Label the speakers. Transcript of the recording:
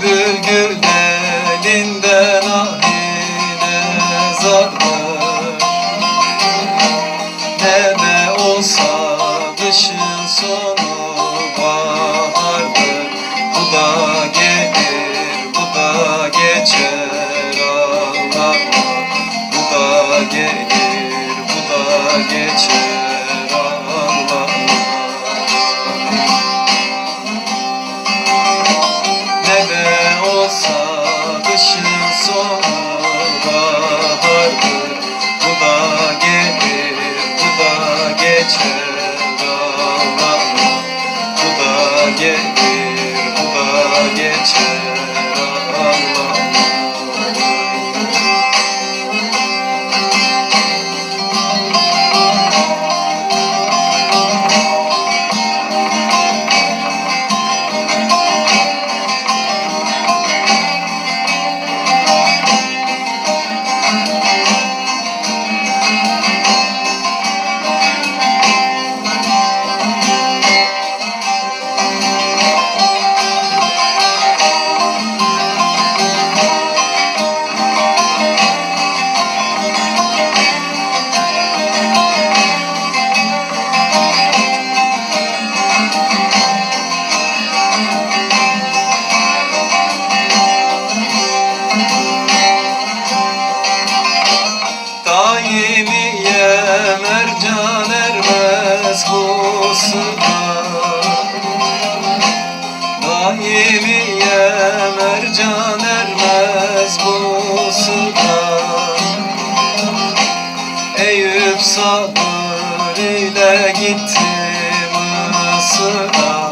Speaker 1: Bülbül gül ahine zardır Ne olsa dışın sonu bahardır. Bu da gelir, bu da geçer ağlama Bu da gelir, bu da geçer Sabır ile gitti Mısır'a